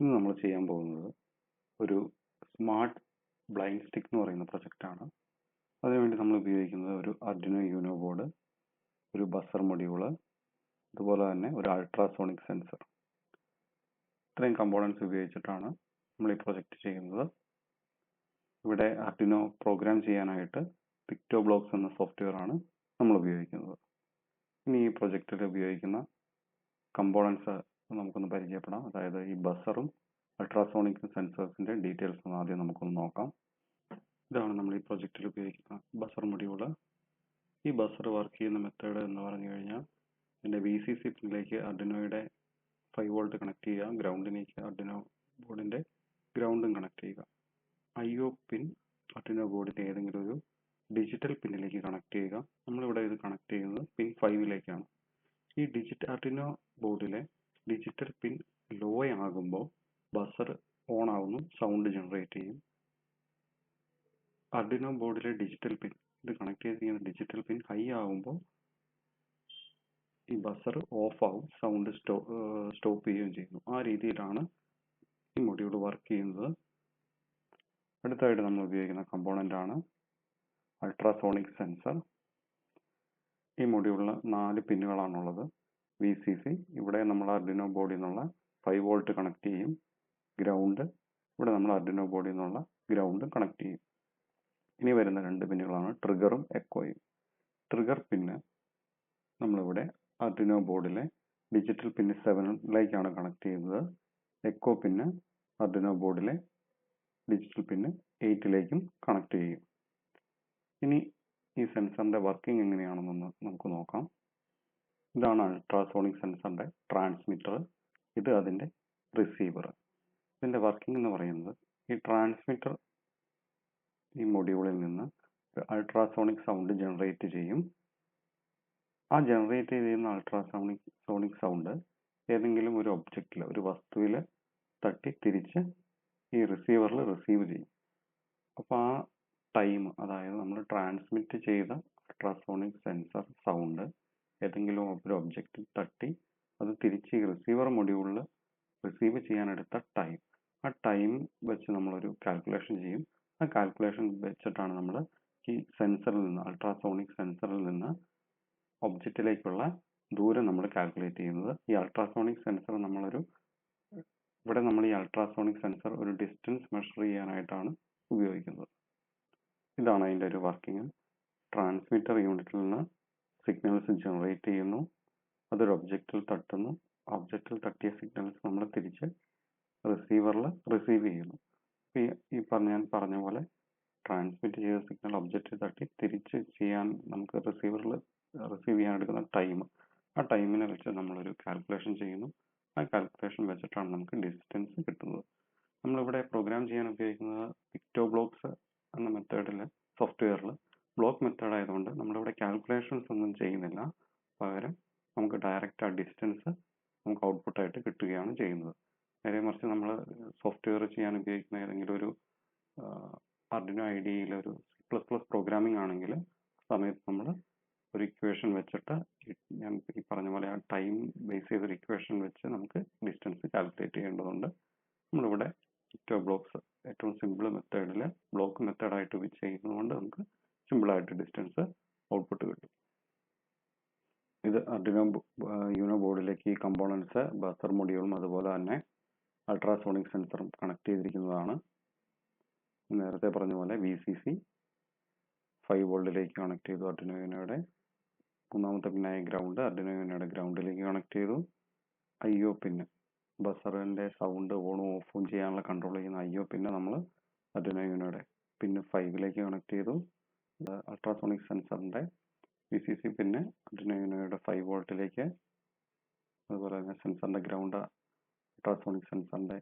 ഇന്ന് നമ്മൾ ചെയ്യാൻ പോകുന്നത് ഒരു സ്മാർട്ട് ബ്ലൈൻഡ് സ്റ്റിക്ക് എന്ന് പറയുന്ന പ്രൊജക്റ്റാണ് അതിനുവേണ്ടി നമ്മൾ ഉപയോഗിക്കുന്നത് ഒരു അർഡിനോ യൂനോ ബോർഡ് ഒരു ബസർ മൊഡ്യൂൾ അതുപോലെ തന്നെ ഒരു അൾട്രാസോണിക് സെൻസർ. ഇത്രയും കമ്പോണൻസ് ഉപയോഗിച്ചിട്ടാണ് നമ്മൾ ഈ പ്രൊജക്റ്റ് ചെയ്യുന്നത്. ഇവിടെ അർഡിനോ പ്രോഗ്രാം ചെയ്യാനായിട്ട് പിക്ടോ ബ്ലോക്സ് എന്ന സോഫ്റ്റ്വെയർ ആണ് നമ്മൾ ഉപയോഗിക്കുന്നത്. ഇനി ഈ പ്രൊജക്റ്റിൽ ഉപയോഗിക്കുന്ന കമ്പോണൻസ് നമുക്കൊന്ന് പരിചയപ്പെടാം. അതായത് ഈ ബസറും അൾട്രാസോണിക് സെൻസേഴ്സിന്റെ ഡീറ്റെയിൽസ് ഒന്ന് ആദ്യം നമുക്കൊന്ന് നോക്കാം. ഇതാണ് നമ്മൾ ഈ പ്രൊജക്റ്റിൽ ഉപയോഗിക്കുന്ന ബസർ മൊഡ്യൂൾ ഈ ബസർ വർക്ക് ചെയ്യുന്ന മെത്തേഡ് എന്ന് പറഞ്ഞു കഴിഞ്ഞാൽ എന്റെ വി സി സി പിന്നിലേക്ക് അഡിനോയുടെ ഫൈവ് വോൾട്ട് കണക്ട് ചെയ്യുക ഗ്രൗണ്ടിലേക്ക് അഡിനോ ബോർഡിന്റെ ഗ്രൗണ്ടും കണക്ട് ചെയ്യുക. ഐ ഒ പിൻ അഡിനോ ബോർഡിന്റെ ഏതെങ്കിലും ഒരു ഡിജിറ്റൽ പിന്നിലേക്ക് കണക്ട് ചെയ്യുക. നമ്മളിവിടെ ഇത് കണക്ട് ചെയ്യുന്നത് പിൻ ഫൈവിലേക്കാണ് ഈ ഡിജിറ്റ് അഡിനോ ബോർഡിലെ ഡിജിറ്റൽ പിൻ ലോ ആകുമ്പോൾ ബസർ ഓൺ ആവുന്നു സൗണ്ട് ജനറേറ്റ് ചെയ്യും അർഡിനോ ബോർഡിലെ ഡിജിറ്റൽ പിൻ ഇത് കണക്ട് ചെയ്തിരിക്കുന്ന ഡിജിറ്റൽ പിൻ ഹൈ ആകുമ്പോൾ ഈ ബസർ ഓഫ് ആവും സൗണ്ട് സ്റ്റോ സ്റ്റോപ്പ് ചെയ്യുകയും ചെയ്യുന്നു. ആ രീതിയിലാണ് ഈ മൊഡ്യൂൾ വർക്ക് ചെയ്യുന്നത്. അടുത്തായിട്ട് നമ്മൾ ഉപയോഗിക്കുന്ന കമ്പോണന്റ് ആണ് അൾട്രാസോണിക് സെൻസർ ഈ മൊഡ്യൂളിന് നാല് പിന്നുകളാണുള്ളത് വി സി സി ഇവിടെ നമ്മൾ അർഡിനോ ബോർഡിൽ നിന്നുള്ള ഫൈവ് വോൾട്ട് കണക്ട് ചെയ്യും. ഗ്രൗണ്ട് ഇവിടെ നമ്മൾ അർഡിനോ ബോർഡിൽ നിന്നുള്ള ഗ്രൗണ്ട് കണക്ട് ചെയ്യും. ഇനി വരുന്ന രണ്ട് പിന്നുകളാണ് ട്രിഗറും എക്കോയും. ട്രിഗർ പിന്ന് നമ്മളിവിടെ അർഡിനോ ബോർഡിലെ ഡിജിറ്റൽ പിന്ന് സെവനിലേക്കാണ് കണക്ട് ചെയ്യുന്നത്. എക്കോ പിന്ന് അർഡിനോ ബോർഡിലെ ഡിജിറ്റൽ പിന്ന് എയ്റ്റിലേക്കും കണക്ട് ചെയ്യും. ഇനി ഈ സെൻസറിന്റെ വർക്കിംഗ് എങ്ങനെയാണെന്നൊന്ന് നമുക്ക് നോക്കാം. ഇതാണ് അൾട്രാസോണിക് സെൻസറിന്റെ ട്രാൻസ്മിറ്റർ ഇത് അതിന്റെ റിസീവർ ഇതിന്റെ വർക്കിംഗ് എന്ന് പറയുന്നത് ഈ ട്രാൻസ്മിറ്റർ ഈ മൊഡ്യൂളിൽ നിന്ന് അൾട്രാസോണിക് സൗണ്ട് ജനറേറ്റ് ചെയ്യും. ആ ജനറേറ്റ് ചെയ്യുന്ന അൾട്രാസോണിക് സോണിക് സൗണ്ട് ഏതെങ്കിലും ഒരു ഒബ്ജക്റ്റിൽ ഒരു വസ്തുവിൽ തട്ടി തിരിച്ച് ഈ റിസീവറിൽ റിസീവ് ചെയ്യും. അപ്പോൾ ആ ടൈം അതായത് നമ്മൾ ട്രാൻസ്മിറ്റ് ചെയ്ത അൾട്രാസോണിക് സെൻസർ സൗണ്ട് ഏതെങ്കിലും ഒരു ഒബ്ജക്റ്റിൽ തട്ടി അത് തിരിച്ച് ഈ റിസീവർ മൊഡ്യൂളിൽ റിസീവ് ചെയ്യാനെടുത്ത ടൈം ആ ടൈം വെച്ച് നമ്മളൊരു കാൽക്കുലേഷൻ ചെയ്യും. ആ കാൽക്കുലേഷൻ വെച്ചിട്ടാണ് നമ്മൾ ഈ സെൻസറിൽ നിന്ന് അൾട്രാസോണിക് സെൻസറിൽ നിന്ന് ഒബ്ജക്റ്റിലേക്കുള്ള ദൂരം നമ്മൾ കാൽക്കുലേറ്റ് ചെയ്യുന്നത്. ഈ അൾട്രാസോണിക് സെൻസർ നമ്മളൊരു ഇവിടെ നമ്മൾ ഈ അൾട്രാസോണിക് സെൻസർ ഒരു ഡിസ്റ്റൻസ് മെഷർ ചെയ്യാനായിട്ടാണ് ഉപയോഗിക്കുന്നത്. ഇതാണ് അതിന്റെ ഒരു വർക്കിംഗ് ട്രാൻസ്മിറ്റർ യൂണിറ്റിൽ നിന്ന് സിഗ്നൽസ് ജനറേറ്റ് ചെയ്യുന്നു. അതൊരു ഒബ്ജക്റ്റിൽ തട്ടുന്നു. ഒബ്ജക്റ്റിൽ തട്ടിയ സിഗ്നൽസ് നമ്മൾ തിരിച്ച് റിസീവറിൽ റിസീവ് ചെയ്യുന്നു. ഈ പറഞ്ഞ ഞാൻ പറഞ്ഞ പോലെ ട്രാൻസ്മിറ്റ് ചെയ്ത സിഗ്നൽ ഒബ്ജക്റ്റ് തട്ടി തിരിച്ച് ചെയ്യാൻ നമുക്ക് റിസീവറിൽ റിസീവ് ചെയ്യാൻ എടുക്കുന്ന ടൈം ആ ടൈമിനെ വെച്ച് നമ്മളൊരു കാൽക്കുലേഷൻ ചെയ്യുന്നു. ആ കാൽക്കുലേഷൻ വെച്ചിട്ടാണ് നമുക്ക് ഡിസ്റ്റൻസ് കിട്ടുന്നത്. നമ്മളിവിടെ പ്രോഗ്രാം ചെയ്യാൻ ഉപയോഗിക്കുന്നത് പിക്ടോ ബ്ലോക്സ് എന്ന മെത്തേഡിൽ സോഫ്റ്റ്വെയറിൽ ബ്ലോക്ക് മെത്തേഡ് ആയതുകൊണ്ട് നമ്മളിവിടെ കാൽക്കുലേഷൻസ് ഒന്നും ചെയ്യുന്നില്ല. പകരം നമുക്ക് ഡയറക്റ്റ് ആ ഡിസ്റ്റൻസ് നമുക്ക് ഔട്ട്പുട്ടായിട്ട് കിട്ടുകയാണ് ചെയ്യുന്നത്. നേരെ മറിച്ച് നമ്മൾ സോഫ്റ്റ്വെയർ ചെയ്യാൻ ഉപയോഗിക്കുന്ന ഏതെങ്കിലും ഒരു അർഡിനോ ഐ ഡിയിൽ ഒരു പ്ലസ് പ്ലസ് പ്രോഗ്രാമിംഗ് ആണെങ്കിൽ സമയത്ത് നമ്മൾ ഒരു ഇക്വേഷൻ വെച്ചിട്ട് ഞാൻ ഈ പറഞ്ഞ പോലെ ആ ടൈം ബേസ് ചെയ്തൊരു ഇക്വേഷൻ വെച്ച് നമുക്ക് ഡിസ്റ്റൻസ് കാൽക്കുലേറ്റ് ചെയ്യേണ്ടതുണ്ട്. നമ്മളിവിടെ ഇറ്റോ ബ്ലോക്സ് ഏറ്റവും സിമ്പിൾ മെത്തേഡിൽ ബ്ലോക്ക് മെത്തേഡായിട്ട് ചെയ്യുന്നതുകൊണ്ട് നമുക്ക് സിമ്പിളായിട്ട് ഡിസ്റ്റൻസ് ഔട്ട്പുട്ട് കിട്ടും. ഇത് അർഡിനോ യൂനോ ബോർഡിലേക്ക് ഈ കമ്പോണൻസ് ബസർ മൊഡ്യൂളും അതുപോലെ തന്നെ അൾട്രാസോണിക് സെൻസറും കണക്ട് ചെയ്തിരിക്കുന്നതാണ്. നേരത്തെ പറഞ്ഞ പോലെ വി സി സി ഫൈവ് വോൾട്ടിലേക്ക് കണക്ട് ചെയ്തു. അർഡിനോ യൂനോയുടെ മൂന്നാമത്തെ പിന്നായ ഗ്രൗണ്ട് അർഡിനോ ഗ്രൗണ്ടിലേക്ക് കണക്ട് ചെയ്തു. ഐ ഒ പിന്നെ ബസറിന്റെ സൗണ്ട് ഓണും ഓഫും ചെയ്യാനുള്ള കൺട്രോൾ ചെയ്യുന്ന ഐ ഒ പിന്നെ നമ്മൾ അർഡിനോ യൂനോയുടെ പിന്നെ ഫൈവിലേക്ക് കണക്ട് ചെയ്തു. അൾട്രാസോണിക് സെൻസറിന്റെ വി സി സി പിന്നെ അർഡിനോ ഫൈവ് വോൾട്ടിലേക്ക് അതുപോലെ തന്നെ സെൻസറിന്റെ ഗ്രൗണ്ട് അൾട്രാസോണിക് സെൻസറിന്റെ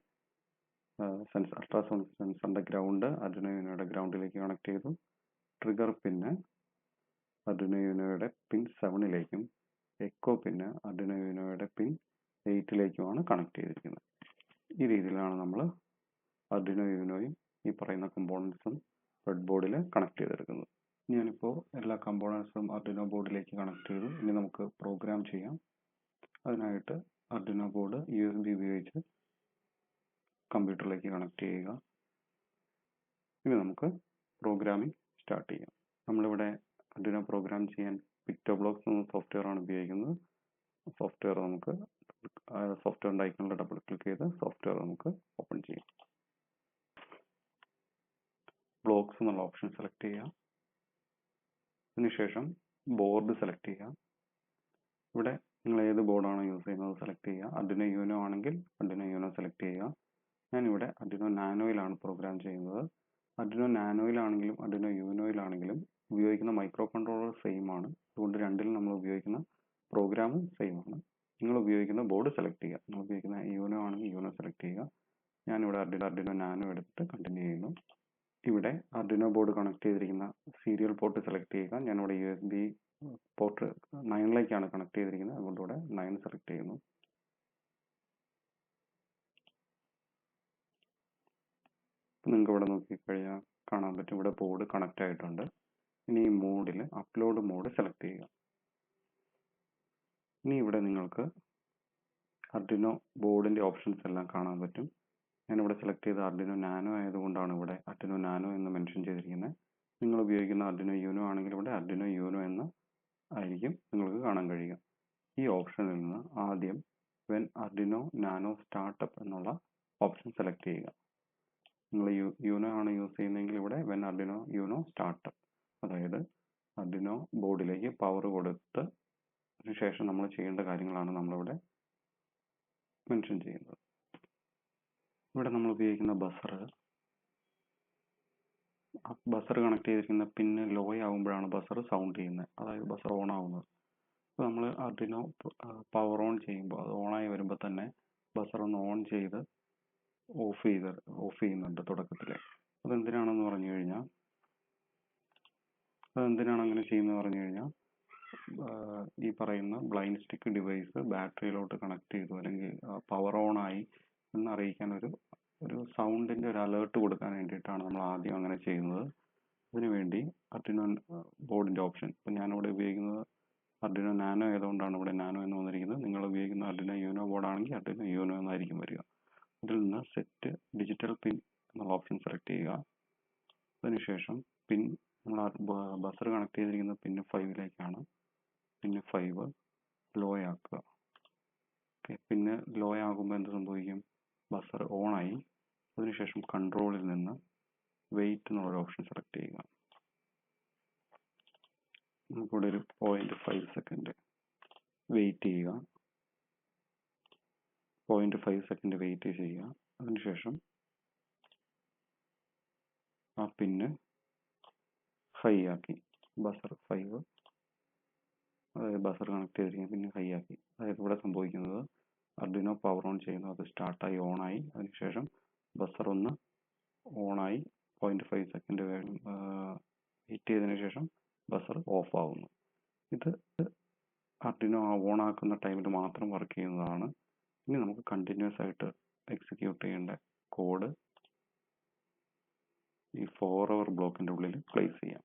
സെൻസ് അൾട്രാസോണിക് സെൻസറിന്റെ ഗ്രൗണ്ട് അർഡിനോ യൂനോയുടെ ഗ്രൗണ്ടിലേക്ക് കണക്ട് ചെയ്തു. ട്രിഗർ പിന്നെ അർഡിനോ യൂനോയുടെ പിൻ സെവനിലേക്കും എക്കോ പിന്നെ അർഡിനോ യൂനോയുടെ പിൻ എയ്റ്റിലേക്കുമാണ് കണക്ട് ചെയ്തിരിക്കുന്നത്. ഈ രീതിയിലാണ് നമ്മൾ യൂനോയും ഈ പറയുന്ന കമ്പോണൻസും ബ്രെഡ് ബോർഡിൽ കണക്ട് ചെയ്തെടുക്കുന്നത്. ഞാനിപ്പോൾ എല്ലാ കമ്പോണൻസും അർഡിനോ ബോർഡിലേക്ക് കണക്ട് ചെയ്തു. ഇനി നമുക്ക് പ്രോഗ്രാം ചെയ്യാം. അതിനായിട്ട് Arduino board U S B ഉപയോഗിച്ച് കമ്പ്യൂട്ടറിലേക്ക് കണക്ട് ചെയ്യുക. ഇനി നമുക്ക് പ്രോഗ്രാമിംഗ് സ്റ്റാർട്ട് ചെയ്യാം. നമ്മളിവിടെ അർഡിനോ പ്രോഗ്രാം ചെയ്യാൻ പിക്ടോ ബ്ലോക്സ് എന്ന സോഫ്റ്റ്വെയർ ആണ് ഉപയോഗിക്കുന്നത്. സോഫ്റ്റ്വെയർ നമുക്ക് സോഫ്റ്റ്വെയറിന്റെ ഐക്കണിൽ ഡബിൾ ക്ലിക്ക് ചെയ്ത് സോഫ്റ്റ്വെയർ നമുക്ക് ഓപ്പൺ ചെയ്യാം. ബ്ലോക്സ് എന്നുള്ള ഓപ്ഷൻ സെലക്ട് ചെയ്യുക അതിനുശേഷം ബോർഡ് സെലക്ട് ചെയ്യുക ഇവിടെ നിങ്ങൾ ഏത് ബോർഡാണോ യൂസ് ചെയ്യുന്നത് സെലക്ട് ചെയ്യുക. അഡിനോ യൂനോ ആണെങ്കിൽ അഡിനോ യൂനോ സെലക്ട് ചെയ്യുക. ഞാനിവിടെ അഡിനോ നാനോയിലാണ് പ്രോഗ്രാം ചെയ്യുന്നത്. അഡിനോ നാനോയിലാണെങ്കിലും അഡിനോ യൂനോയിലാണെങ്കിലും ഉപയോഗിക്കുന്ന മൈക്രോ കൺട്രോളർ സെയിം ആണ്. അതുകൊണ്ട് രണ്ടിലും നമ്മൾ ഉപയോഗിക്കുന്ന പ്രോഗ്രാമും സെയിം ആണ്. നിങ്ങൾ ഉപയോഗിക്കുന്ന ബോർഡ് സെലക്ട് ചെയ്യുക. നിങ്ങൾ ഉപയോഗിക്കുന്ന യൂനോ ആണെങ്കിൽ യൂനോ സെലക്ട് ചെയ്യുക. ഞാനിവിടെ അർഡിനോ നാനോ എടുത്തിട്ട് കണ്ടിന്യൂ ചെയ്യുന്നു. ഇവിടെ അർഡിനോ ബോർഡ് കണക്ട് ചെയ്തിരിക്കുന്ന സീരിയൽ പോർട്ട് സെലക്ട് ചെയ്യുക. ഞാനിവിടെ യു എസ് ബി പോർട്ട് നയനിലേക്കാണ് കണക്ട് ചെയ്തിരിക്കുന്നത്. അതുകൊണ്ട് ഇവിടെ നയൻ സെലക്ട് ചെയ്യുന്നു നിങ്ങൾക്ക് ഇവിടെ നോക്കിക്കഴിഞ്ഞാൽ കാണാൻ പറ്റും. ഇവിടെ ബോർഡ് കണക്ട് ആയിട്ടുണ്ട്. ഇനി ഈ മോഡിൽ അപ്ലോഡ് മോഡ് സെലക്ട് ചെയ്യുക. ഇനി ഇവിടെ നിങ്ങൾക്ക് അർഡിനോ ബോർഡിന്റെ ഓപ്ഷൻസ് എല്ലാം കാണാൻ പറ്റും. ഞാനിവിടെ സെലക്ട് ചെയ്ത അർഡിനോ നാനോ ആയതുകൊണ്ടാണ് ഇവിടെ അർഡിനോ നാനോ എന്ന് മെൻഷൻ ചെയ്തിരിക്കുന്നത്. നിങ്ങൾ ഉപയോഗിക്കുന്ന അർഡിനോ യൂനോ ആണെങ്കിൽ ഇവിടെ അർഡിനോ യൂനോ എന്ന് ആയിരിക്കും നിങ്ങൾക്ക് കാണാൻ കഴിയുക. ഈ ഓപ്ഷനിൽ നിന്ന് ആദ്യം വെൻ അർഡിനോ നാനോ സ്റ്റാർട്ടപ്പ് എന്നുള്ള ഓപ്ഷൻ സെലക്ട് ചെയ്യുക. നിങ്ങൾ യൂനോ ആണ് യൂസ് ചെയ്യുന്നതെങ്കിൽ ഇവിടെ വെൻ അർഡിനോ യൂനോ സ്റ്റാർട്ടപ്പ് അതായത് അർഡിനോ ബോർഡിലേക്ക് പവർ കൊടുത്ത് അതിനുശേഷം നമ്മൾ ചെയ്യേണ്ട കാര്യങ്ങളാണ് നമ്മളിവിടെ മെൻഷൻ ചെയ്യുന്നത്. ഇവിടെ നമ്മൾ ഉപയോഗിക്കുന്ന ബസർ ബസർ കണക്ട് ചെയ്തിരിക്കുന്ന പിന്നെ ലോ ആകുമ്പോഴാണ് ബസർ സൗണ്ട് ചെയ്യുന്നത്. അതായത് ബസർ ഓൺ ആവുന്നത്. അപ്പോൾ നമ്മൾ അർഡിനോ പവർ ഓൺ ചെയ്യുമ്പോൾ അത് ഓണായി വരുമ്പോൾ തന്നെ ബസർ ഒന്ന് ഓൺ ചെയ്ത് ഓഫ് ചെയ്ത് ഓഫ് ചെയ്യുന്നുണ്ട് തുടക്കത്തിൽ അതെന്തിനാണെന്ന് പറഞ്ഞു കഴിഞ്ഞാൽ അതെന്തിനാണ് അങ്ങനെ ചെയ്യുന്നത് പറഞ്ഞു കഴിഞ്ഞാൽ ഈ പറയുന്ന ബ്ലൈൻഡ് സ്റ്റിക്ക് ഡിവൈസ് ബാറ്ററിയിലോട്ട് കണക്ട് ചെയ്തു അല്ലെങ്കിൽ പവർ ഓൺ ആയി എന്ന് അറിയിക്കാൻ ഒരു ഒരു സൗണ്ടിന്റെ ഒരു അലേർട്ട് കൊടുക്കാൻ വേണ്ടിയിട്ടാണ് നമ്മൾ ആദ്യം അങ്ങനെ ചെയ്യുന്നത്. അതിനുവേണ്ടി അർഡിനോ ബോർഡിന്റെ ഓപ്ഷൻ ഇപ്പം ഞാനിവിടെ ഉപയോഗിക്കുന്നത് അർഡിനോ നാനോ ആയതുകൊണ്ടാണ് ഇവിടെ നാനോ എന്ന് വന്നിരിക്കുന്നത്. നിങ്ങൾ ഉപയോഗിക്കുന്ന അർഡിനോ യൂനോ ബോർഡ് ആണെങ്കിൽ അർഡിനോ യൂനോ എന്നായിരിക്കും വരിക. അതിൽ നിന്ന് സെറ്റ് ഡിജിറ്റൽ പിൻ എന്നുള്ള ഓപ്ഷൻ സെലക്ട് ചെയ്യുക. അതിനുശേഷം പിൻ നമ്മൾ ബസർ കണക്ട് ചെയ്തിരിക്കുന്ന പിൻ ഫൈവിലേക്കാണ് പിന്നെ ഫൈവ് ലോ ആക്കുക. ഓക്കെ പിന്നെ ലോ ആകുമ്പോൾ എന്ത് സംഭവിക്കും? ബസർ ഓൺ ആയി അതിനുശേഷം കൺട്രോളിൽ നിന്ന് വെയിറ്റ് എന്നുള്ള ഓപ്ഷൻ സെലക്ട് ചെയ്യുക. നമുക്കിവിടെ ഒരു പോയിന്റ് ഫൈവ് സെക്കൻഡ് വെയിറ്റ് ചെയ്യുക. പോയിന്റ് ഫൈവ് സെക്കൻഡ് വെയിറ്റ് ചെയ്യുക. അതിനുശേഷം ആ പിന്ന് ഹൈ ആക്കി. ബസർ ഫൈവ് അതായത് ബസർ കണക്ട് ചെയ്തിരിക്കുന്ന പിന്നെ ഹൈ ആക്കി. അതായത് ഇവിടെ സംഭവിക്കുന്നത് അർഡിനോ പവർ ഓൺ ചെയ്യുന്നു. അത് സ്റ്റാർട്ടായി ഓൺ ആയി. അതിനുശേഷം ബസർ ഒന്ന് ഓൺ ആയി. പോയിന്റ് ഫൈവ് സെക്കൻഡ് വെയിറ്റ് ചെയ്തതിനു ശേഷം ബസർ ഓഫ് ആവുന്നു. ഇത് അർഡിനോ ഓൺ ആക്കുന്ന ടൈമിൽ മാത്രം വർക്ക് ചെയ്യുന്നതാണ്. ഇനി നമുക്ക് കണ്ടിന്യൂസ് ആയിട്ട് എക്സിക്യൂട്ട് ചെയ്യേണ്ട കോഡ് ഈ ഫോർ അവർ ബ്ലോക്കിന്റെ ഉള്ളിൽ പ്ലേസ് ചെയ്യാം.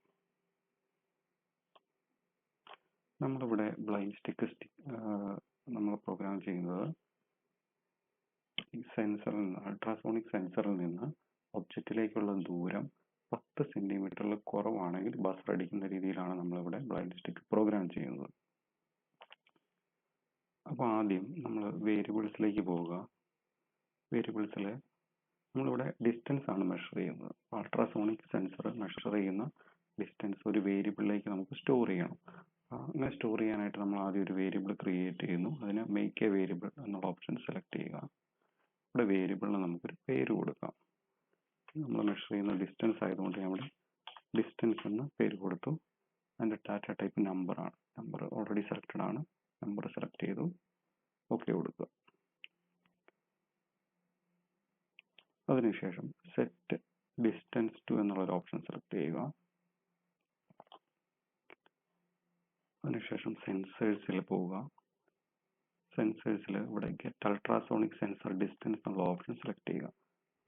നമ്മളിവിടെ ബ്ലൈൻഡ് സ്റ്റിക്ക് നമ്മൾ പ്രോഗ്രാം ചെയ്യുന്നത് ഈ സെൻസറിൽ നിന്ന് അൾട്രാസോണിക് സെൻസറിൽ നിന്ന് ഒബ്ജക്റ്റിലേക്കുള്ള ദൂരം പത്ത് സെന്റിമീറ്ററിൽ കുറവാണെങ്കിൽ ബസർ അടിക്കുന്ന രീതിയിലാണ് നമ്മളിവിടെ ബ്ലൈൻഡ് സ്റ്റിക്ക് പ്രോഗ്രാം ചെയ്യുന്നത്. അപ്പോൾ ആദ്യം നമ്മൾ വേരിയബിൾസിലേക്ക് പോവുക. വേരിയബിൾസിൽ നമ്മളിവിടെ ഡിസ്റ്റൻസ് ആണ് മെഷർ ചെയ്യുന്നത്. അൾട്രാസോണിക് സെൻസർ മെഷർ ചെയ്യുന്ന ഡിസ്റ്റൻസ് ഒരു വേരിയബിളിലേക്ക് നമുക്ക് സ്റ്റോർ ചെയ്യണം. അങ്ങനെ സ്റ്റോർ ചെയ്യാനായിട്ട് നമ്മൾ ആദ്യം ഒരു വേരിയബിൾ ക്രിയേറ്റ് ചെയ്യുന്നു. അതിന് മേക്ക് എ വേരിയബിൾ എന്നുള്ള ഓപ്ഷൻ സെലക്ട് ചെയ്യുക. ഇവിടെ വേരിയബിളിന് നമുക്കൊരു പേര് കൊടുക്കാം. നമ്മൾ മെഷർ ചെയ്യുന്ന ഡിസ്റ്റൻസ് ആയതുകൊണ്ട് ഇവിടെ ഡിസ്റ്റൻസ് എന്ന് പേര് കൊടുത്തു. അതിന്റെ ഡാറ്റ ടൈപ്പ് നമ്പർ ആണ്. നമ്പർ ഓൾറെഡി സെലക്റ്റഡ് ആണ്. നമ്പർ സെലക്ട് ചെയ്തു. ഓക്കെ കൊടുക്കുക. അതിനുശേഷം സെറ്റ് ഡിസ്റ്റൻസ് ടു എന്നുള്ള ഒരു ഓപ്ഷൻ സെലക്ട് ചെയ്യുക. അതിനുശേഷം സെൻസേഴ്സിൽ പോവുക. സെൻസേഴ്സിൽ ഇവിടെ ഗെറ്റ് അൾട്രാസോണിക് സെൻസർ ഡിസ്റ്റൻസ് എന്നുള്ള ഓപ്ഷൻ സെലക്ട് ചെയ്യുക.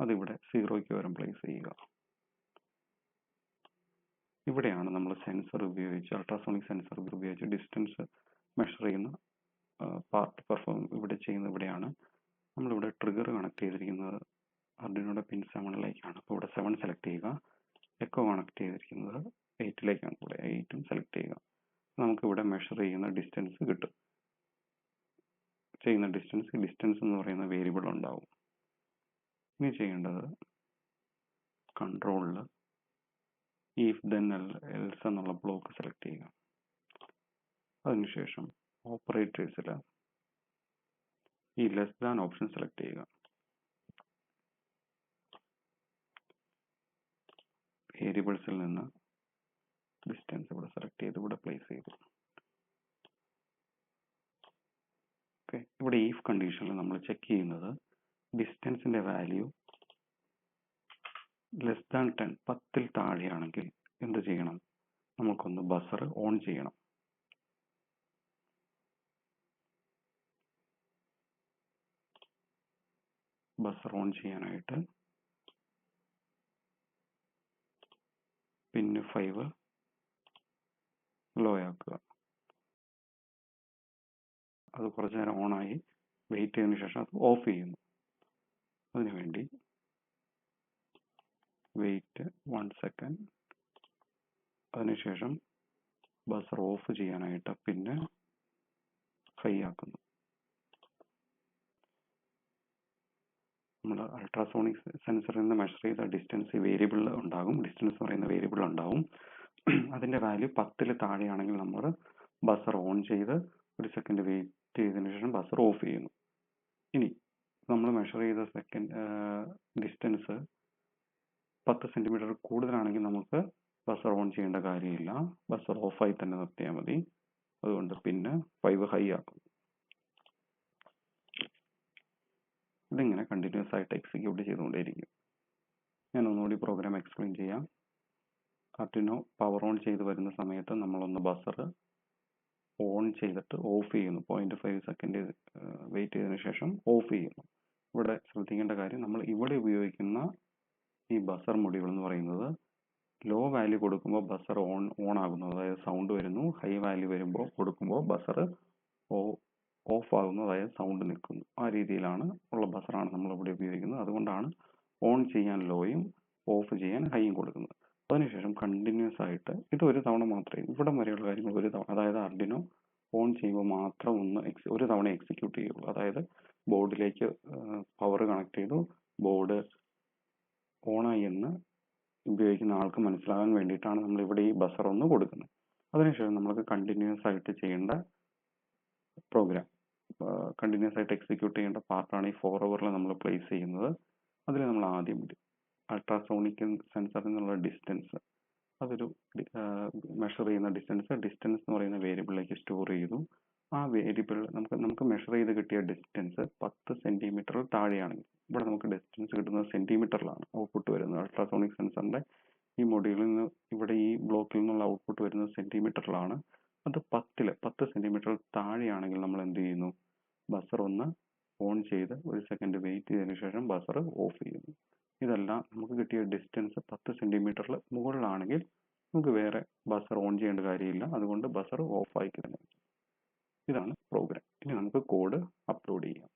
അതിവിടെ സീറോയ്ക്ക് വരും പ്ലേസ് ചെയ്യുക. ഇവിടെയാണ് നമ്മൾ സെൻസർ ഉപയോഗിച്ച് അൾട്രാസോണിക് സെൻസർ ഉപയോഗിച്ച് ഡിസ്റ്റൻസ് മെഷർ ചെയ്യുന്ന പാർട്ട് പെർഫോം ഇവിടെ ചെയ്യുന്നത് ഇവിടെയാണ്. നമ്മളിവിടെ ട്രിഗർ കണക്ട് ചെയ്തിരിക്കുന്നത് അർഡിനോയുടെ പിൻ സെവനിലേക്കാണ് അപ്പോൾ ഇവിടെ സെവൻ സെലക്ട് ചെയ്യുക. എക്കോ കണക്ട് ചെയ്തിരിക്കുന്നത് എയ്റ്റിലേക്കാണ് ഇവിടെ എയ്റ്റും സെലക്ട് ചെയ്യുക. നമുക്ക് ഇവിടെ മെഷർ ചെയ്യുന്ന ഡിസ്റ്റൻസ് കിട്ടും. ചെയ്യുന്ന ഡിസ്റ്റൻസ് ഡിസ്റ്റൻസ് എന്ന് പറയുന്ന വേരിയബിൾ ഉണ്ടാവും. ഇനി ചെയ്യേണ്ടത് കൺട്രോളിൽ if then എൽസ് എന്നുള്ള ബ്ലോക്ക് സെലക്ട് ചെയ്യുക. അതിനുശേഷം ഓപ്പറേറ്റേഴ്സിൽ ഈ ലെസ് ദാൻ ഓപ്ഷൻ സെലക്ട് ചെയ്യുക. വേരിയബിൾസിൽ നിന്ന് ഡിസ്റ്റൻസ് ഇവിടെ സെലക്ട് ചെയ്ത് ഇവിടെ പ്ലേസ് ചെയ്തു. ഓക്കെ ഇവിടെ ഈഫ് കണ്ടീഷനിൽ നമ്മൾ ചെക്ക് ചെയ്യുന്നത് ഡിസ്റ്റൻസിന്റെ വാല്യൂ ലെസ് ദാൻ ടെൻ പത്തിൽ താഴെയാണെങ്കിൽ എന്ത് ചെയ്യണം? നമുക്കൊന്ന് ബസർ ഓൺ ചെയ്യണം. ബസർ ഓൺ ചെയ്യാനായിട്ട് പിന്നെ ഫൈവ് ലോ ആക്കുക. അത് കുറച്ച് നേരം ഓണായി. വെയിറ്റ് ചെയ്തതിന് ശേഷം അത് ഓഫ് ചെയ്യുന്നു. അതിനു വേണ്ടി വെയിറ്റ് വൺ സെക്കൻഡ് അതിനുശേഷം ബസർ ഓഫ് ചെയ്യാനായിട്ട് പിന്നെ ഹൈ ആക്കുന്നു. നമ്മൾ അൾട്രാസോണിക് സെൻസറിൽ നിന്ന് മെഷർ ചെയ്ത ഡിസ്റ്റൻസ് വേരിയബിൾ ഉണ്ടാകും. ഡിസ്റ്റൻസ് പറയുന്ന വേരിയബിൾ ഉണ്ടാകും അതിന്റെ വാല്യൂ പത്തിൽ താഴെയാണെങ്കിൽ നമ്മൾ ബസർ ഓൺ ചെയ്ത് ഒരു സെക്കൻഡ് വെയിറ്റ് ചെയ്തതിനു ശേഷം ബസർ ഓഫ് ചെയ്യുന്നു. ഇനി നമ്മൾ മെഷർ ചെയ്ത സെക്കൻഡ് ഡിസ്റ്റൻസ് പത്ത് സെന്റിമീറ്റർ കൂടുതലാണെങ്കിൽ നമുക്ക് ബസർ ഓൺ ചെയ്യേണ്ട കാര്യമില്ല. ബസർ ഓഫായി തന്നെ നിർത്തിയാൽ മതി. അതുകൊണ്ട് പിന്നെ ഫൈവ് ഹൈ ആക്കും. ഇതിങ്ങനെ കണ്ടിന്യൂസ് ആയിട്ട് എക്സിക്യൂട്ട് ചെയ്തുകൊണ്ടേയിരിക്കും. ഞാൻ ഒന്നുകൂടി പ്രോഗ്രാം എക്സ്പ്ലെയിൻ ചെയ്യാം. ആർട്ടിനോ പവർ ഓൺ ചെയ്ത് വരുന്ന സമയത്ത് നമ്മളൊന്ന് ബസർ ഓൺ ചെയ്തിട്ട് ഓഫ് ചെയ്യുന്നു. പോയിന്റ് ഫൈവ് സെക്കൻഡ് വെയിറ്റ് ചെയ്തതിനു ശേഷം ഓഫ് ചെയ്യുന്നു. ഇവിടെ ശ്രദ്ധിക്കേണ്ട കാര്യം നമ്മൾ ഇവിടെ ഉപയോഗിക്കുന്ന ഈ ബസർ മൊഡ്യൂൾ എന്ന് പറയുന്നത് ലോ വാല്യൂ കൊടുക്കുമ്പോൾ ബസർ ഓൺ ഓൺ ആകുന്നു. അതായത് സൗണ്ട് വരുന്നു. ഹൈ വാല്യൂ വരുമ്പോൾ കൊടുക്കുമ്പോൾ ബസർ ഓഫ് ആകുന്നു. അതായത് സൗണ്ട് നിൽക്കുന്നു. ആ രീതിയിലാണ് ഉള്ള ബസറാണ് നമ്മൾ ഇവിടെ ഉപയോഗിക്കുന്നത്. അതുകൊണ്ടാണ് ഓൺ ചെയ്യാൻ ലോയും ഓഫ് ചെയ്യാൻ ഹൈയും കൊടുക്കുന്നത്. അതിനുശേഷം കണ്ടിന്യൂസ് ആയിട്ട് ഇത് ഒരു തവണ മാത്രമേ ഇവിടെ വരെയുള്ള കാര്യങ്ങൾ ഒരു തവണ അതായത് അർഡിനോ ഓൺ ചെയ്യുമ്പോൾ മാത്രം ഒന്ന് ഒരു തവണ എക്സിക്യൂട്ട് ചെയ്യുള്ളൂ. അതായത് ബോർഡിലേക്ക് പവർ കണക്ട് ചെയ്തു ബോർഡ് ഓണായി എന്ന് ഉപയോഗിക്കുന്ന ആൾക്ക് മനസ്സിലാകാൻ വേണ്ടിയിട്ടാണ് നമ്മൾ ഇവിടെ ഈ ബസർ ഒന്ന് കൊടുക്കുന്നത്. അതിനുശേഷം നമ്മൾക്ക് കണ്ടിന്യൂസ് ആയിട്ട് ചെയ്യേണ്ട പ്രോഗ്രാം കണ്ടിന്യൂസ് ആയിട്ട് എക്സിക്യൂട്ട് ചെയ്യേണ്ട പാർട്ടാണ് ഈ ഫോർ ഓവറിൽ നമ്മൾ പ്ലേസ് ചെയ്യുന്നത്. അതിൽ നമ്മൾ ആദ്യം അൾട്രാസോണിക് സെൻസർ നിന്നുള്ള ഡിസ്റ്റൻസ് അതൊരു മെഷർ ചെയ്യുന്ന ഡിസ്റ്റൻസ് ഡിസ്റ്റൻസ് എന്ന് പറയുന്ന വേരിയബിളിലേക്ക് സ്റ്റോർ ചെയ്തു. ആ വേരിയബിൾ നമുക്ക് നമുക്ക് മെഷർ ചെയ്ത് കിട്ടിയ ഡിസ്റ്റൻസ് പത്ത് സെന്റിമീറ്റർ താഴെയാണെങ്കിൽ ഇവിടെ നമുക്ക് ഡിസ്റ്റൻസ് കിട്ടുന്നത് സെന്റിമീറ്ററിലാണ് ഔട്ട്പുട്ട് വരുന്നത്. അൾട്രാസോണിക് സെൻസറിന്റെ ഈ മൊഡ്യൂളിൽ നിന്ന് ഇവിടെ ഈ ബ്ലോക്കിൽ നിന്നുള്ള ഔട്ട്പുട്ട് വരുന്നത് സെന്റിമീറ്ററിലാണ് അത് പത്തിൽ പത്ത് സെന്റിമീറ്റർ താഴെയാണെങ്കിൽ നമ്മൾ എന്ത് ചെയ്യുന്നു? ബസർ ഒന്ന് ഓൺ ചെയ്ത് ഒരു സെക്കൻഡ് വെയിറ്റ് ചെയ്തതിനു ശേഷം ബസർ ഓഫ് ചെയ്യുന്നു. ഇതെല്ലാം നമുക്ക് കിട്ടിയ ഡിസ്റ്റൻസ് പത്ത് സെന്റിമീറ്ററിൽ മുകളിലാണെങ്കിൽ നമുക്ക് വേറെ ബസർ ഓൺ ചെയ്യേണ്ട കാര്യമില്ല. അതുകൊണ്ട് ബസർ ഓഫ് തന്നെ ഇതാണ് പ്രോഗ്രാം ഇനി നമുക്ക് കോഡ് അപ്ലോഡ് ചെയ്യാം.